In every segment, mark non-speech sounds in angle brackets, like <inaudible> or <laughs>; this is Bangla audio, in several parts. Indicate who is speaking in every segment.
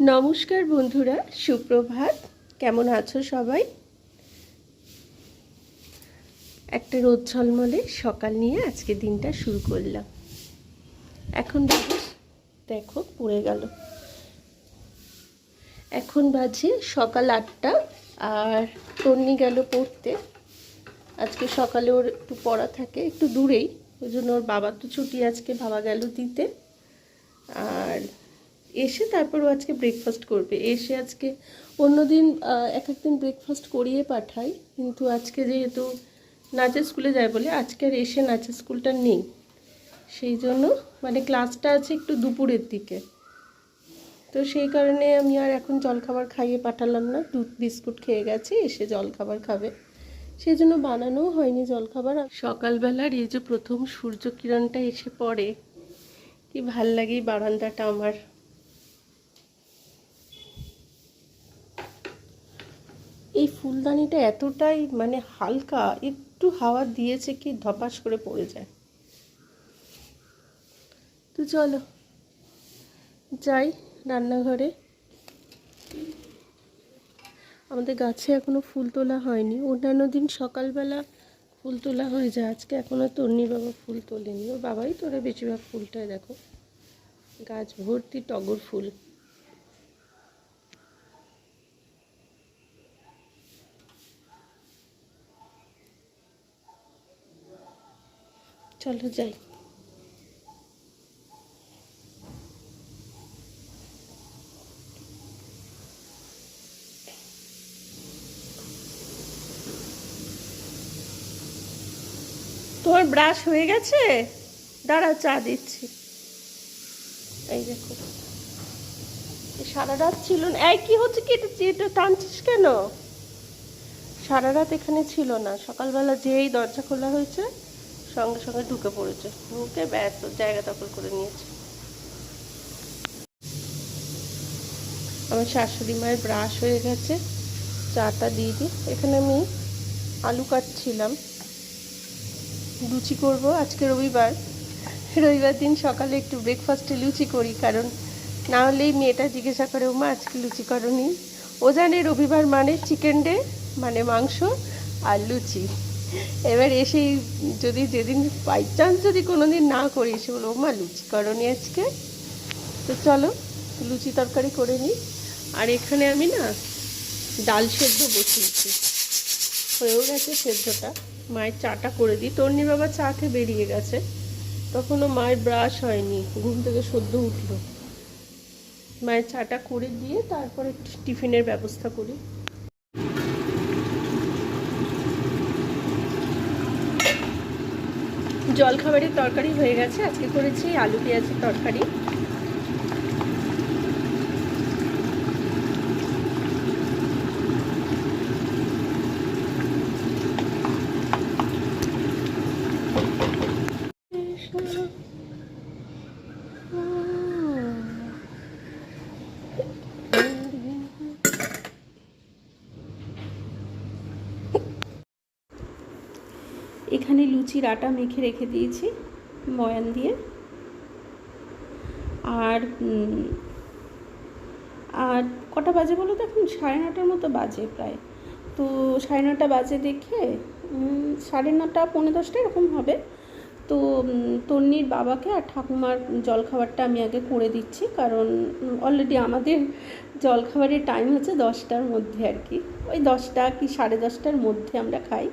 Speaker 1: নমস্কার বন্ধুরা, সুপ্রভাত। কেমন আছো সবাই? একটা রোদ ঝলমলে সকাল নিয়ে আজকে দিনটা শুরু করলাম। এখন দেখো পড়ে গেল। এখন বাজে সকাল আটটা আর তন্নি গেল পড়তে। আজকে সকালে ওর একটু পড়া থাকে, একটু দূরেই। ওই জন্য ওর বাবার তো ছুটি আজকে, বাবা গেল দিতে। আর এসে তারপর ও আজকে ব্রেকফাস্ট করবে। এসে আজকে অন্যদিন এক একদিন ব্রেকফাস্ট করিয়ে পাঠাই কিন্তু আজকে যেহেতু নাচের স্কুলে যায় বলে, আজকে আর এসে নাচের স্কুলটা নেই। সেই জন্য মানে ক্লাসটা আছে একটু দুপুরের দিকে। তো সেই কারণে আমি আর এখন জলখাবার খাইয়ে পাঠালাম না। দুধ, বিস্কুট খেয়ে গেছে, এসে জলখাবার খাবে। সেই জন্য বানানোও হয়নি জলখাবার সকালবেলার এই যে প্রথম সূর্য কিরণটা এসে পড়ে, কি ভালো লাগে বারান্দাটা আমার। এই ফুলদানিটা এতটাই মানে হালকা, একটু হাওয়া দিয়েছে কি ধপাস করে পড়ে যায়। তো চলো, যাই রান্নাঘরে। আমাদের গাছে এখনও ফুল তোলা হয়নি। অন্যান্য দিন সকালবেলা ফুল তোলা হয়ে যায়। আজকে এখনও তন্নি বাবা ফুল তোলেনি। ওর বাবাই তোরা বেশিরভাগ ফুলটায় দেখো। গাছ ভর্তি টগর ফুল। চলো যাই। তোমার ব্রাশ হয়ে গেছে? দাঁড়া, চা দিচ্ছি। এই দেখো। সারা রাত ছিল না। এই কি হচ্ছে কি? এটা টানছিস কেন? সারা রাত এখানে ছিল না। সকালবেলা যেই দরজা খোলা হয়েছে সঙ্গে সঙ্গে ঢুকে পড়েছে। ঢুকে ব্যাস জায়গা দখল করে নিয়েছে। আমার শাশুড়ি মায়ের ব্রাশ হয়ে গেছে, চাটা দিয়ে দিই। এখানে আমি আলু কাটছিলাম। লুচি করব আজকে রবিবার। রবিবার দিন সকালে একটু ব্রেকফাস্টে লুচি করি, কারণ না হলেই মেয়েটা জিজ্ঞাসা করে মা আজকে লুচি করনি? ও জানে রবিবার মানে চিকেন ডে মানে মাংস আর লুচি। এবার এসেই যদি যেদিন বাই চান্স যদি কোনো দিন না করি, এসে বলব, মা, লুচি করনি আজকে। তো চলো, লুচি তরকারি করে নিই। আর এখানে আমি না ডাল সেদ্ধ বসিয়েছি। হয়েও গেছে সেদ্ধটা। মায়ের চাটা করে দিই। তর্নি বাবা চা খেয়ে বেরিয়ে গেছে। তখনও মায়ের ব্রাশ হয়নি। ঘুম থেকে সদ্য উঠল। মায়ের চাটা করে দিয়ে তারপরে টিফিনের ব্যবস্থা করি। জলখাবারের তরকারি হয়ে গেছে। আজকে করেছি আলু পেঁয়াজের তরকারি। এখানে লুচির আটা মেখে রেখে দিয়েছি ময়ান দিয়ে। আর আর কটা বাজে বলো তো এখন? সাড়ে নটার মতো বাজে প্রায়। তো সাড়ে নটা বাজে দেখে সাড়ে নটা, পৌনে দশটা এরকম হবে। তো তন্নির বাবাকে আর ঠাকুমার জলখাবারটা আমি আগে করে দিচ্ছি, কারণ অলরেডি আমাদের জলখাবারের টাইম হচ্ছে দশটার মধ্যে আর কি। ওই দশটা কি সাড়ে দশটার মধ্যে আমরা খাই।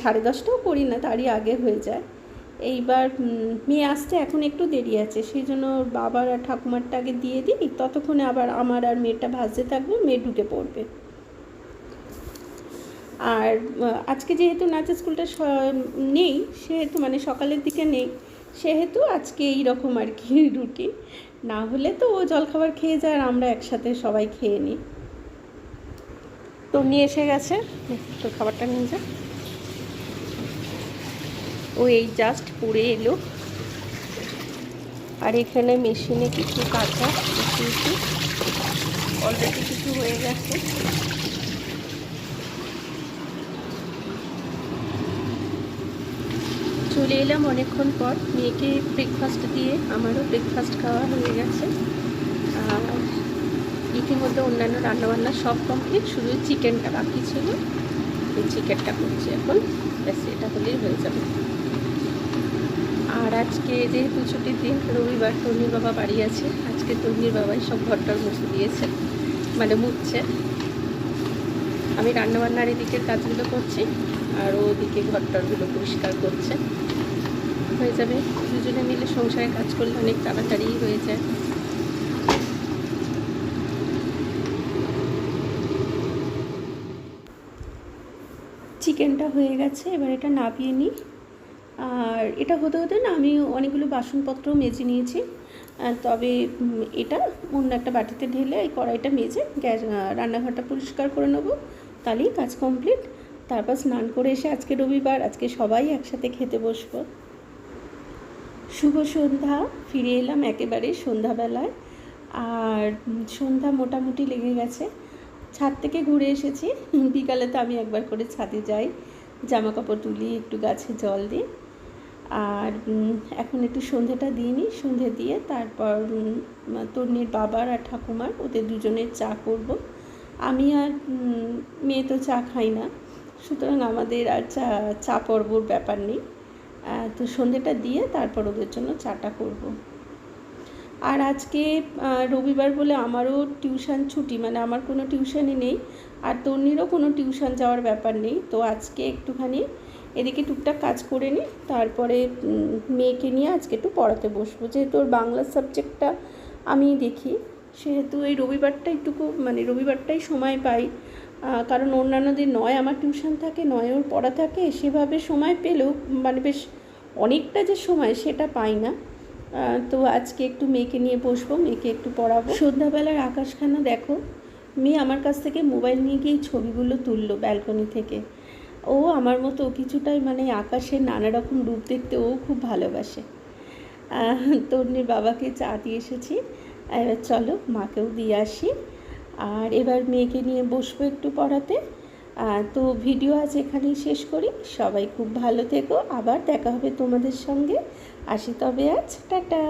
Speaker 1: সাড়ে দশটাও করি না, তারই আগে হয়ে যায়। এইবার মেয়ে আসতে এখন একটু দেরি আছে, সেই জন্য ওর বাবার আর ঠাকুমারটা আগে দিয়ে দিই, ততক্ষণে আবার আমার আর মেয়েটা ভাজতে থাকবে, মেয়ে ঢুকে পড়বে। আর আজকে যেহেতু নাচের স্কুলটা নেই, সেহেতু মানে সকালের দিকে নেই, সেহেতু আজকে এই রকম আর কি <laughs> রুটিন না হলে তো ও জলখাবার খেয়ে যায়, আর আমরা একসাথে সবাই খেয়ে নিই। তো নিয়ে এসে গেছে তো খাবারটা নিয়ে যা। ও এই জাস্ট পড়ে এলো। আর এখানে মেশিনে কিছু কাঁচা বসিয়েছি অলরেডি কিছু হয়ে গেছে। চলে এলাম অনেকক্ষণ পর। মেয়েকে ব্রেকফাস্ট দিয়ে আমারও ব্রেকফাস্ট খাওয়া হয়ে গেছে। আর ইতিমধ্যে অন্যান্য রান্নাবান্না সব কমপ্লিট শুধু চিকেনটা বাকি ছিল। এই চিকেনটা করছি এখন। ব্যাস, এটা হলেই হয়ে যাবে। আজকে যেহেতু ছুটির দিন, রবিবার তন্নির বাবা বাড়ি আছে। আজকে তন্নির বাবাই সব ঘরটার মুছে দিয়েছে মানে মুছছে। আমি রান্নাবান্নার এদিকের কাজগুলো করছি, আর ওদিকে ঘরটারগুলো পরিষ্কার করছে। হয়ে যাবে, দুজনে মিলে সংসারে কাজ করলে অনেক তাড়াতাড়ি হয়ে যায়। চিকেনটা হয়ে গেছে, এবার এটা নাবিয়ে নিই। এটা হতে হতে না আমি অনেকগুলো বাসনপত্র মেজে নিয়েছি। তবে এটা অন্য একটা বাটিতে ঢেলে এই কড়াইটা মেজে গ্যাস রান্নাঘরটা পরিষ্কার করে নেব। তাহলেই কাজ কমপ্লিট। তারপর স্নান করে এসে আজকে রবিবার, আজকে সবাই একসাথে খেতে বসবো। শুভ সন্ধ্যা, ফিরে এলাম একেবারে সন্ধ্যাবেলায়। আর সন্ধ্যা মোটামুটি লেগে গেছে। ছাদ থেকে ঘুরে এসেছি। বিকালে তো আমি একবার করে ছাদে যাই। জামা কাপড় তুলি, একটু গাছে জল দিই। আর এখন একটু সন্ধেটা দিয়ে নিই সন্ধে দিয়ে তারপর তন্নির বাবার আর ঠাকুমার ওদের দুজনের চা করব। আমি আর মেয়ে তো চা খাই না, সুতরাং আমাদের আর চা চা পর্বর ব্যাপার নেই। তো সন্ধেটা দিয়ে তারপর ওদের জন্য চাটা করব। আর আজকে রবিবার বলে আমারও টিউশন ছুটি মানে আমার কোনো টিউশনই নেই, আর তন্নিরও কোনো টিউশন যাওয়ার ব্যাপার নেই। তো আজকে একটুখানি এদিকে টুকটাক কাজ করে নিই, তারপরে মেয়েকে নিয়ে আজকে একটু পড়াতে বসবো। যেহেতু ওর বাংলা সাবজেক্টটা আমি দেখি, সেহেতু এই রবিবারটা একটুকু মানে রবিবারটাই সময় পাই। কারণ অন্যান্য দিন নয় আমার টিউশন থাকে, নয় ওর পড়া থাকে, সেভাবে সময় পেলেও মানে বেশ অনেকটা যে সময় সেটা পাই না। তো আজকে একটু মেয়েকে নিয়ে বসবো, মেয়েকে একটু পড়াবো। সন্ধ্যাবেলার আকাশখানা দেখো, মেয়ে আমার কাছ থেকে মোবাইল নিয়ে গিয়ে ছবিগুলো তুললো ব্যালকনি থেকে। ও আমার মতো কিছুটাই মানে আকাশের নানা রকম রূপ দেখতে ও খুব ভালোবাসে। তন্নির বাবাকে চা দিয়ে এসেছি। এবার চলো মাকেও দিয়ে আসি। আর এবার মেয়েকে নিয়ে বসবো একটু পড়াতে। তো ভিডিও আজ এখানেই শেষ করি। সবাই খুব ভালো থেকো। আবার দেখা হবে তোমাদের সঙ্গে। আসি তবে আজ। টাটা।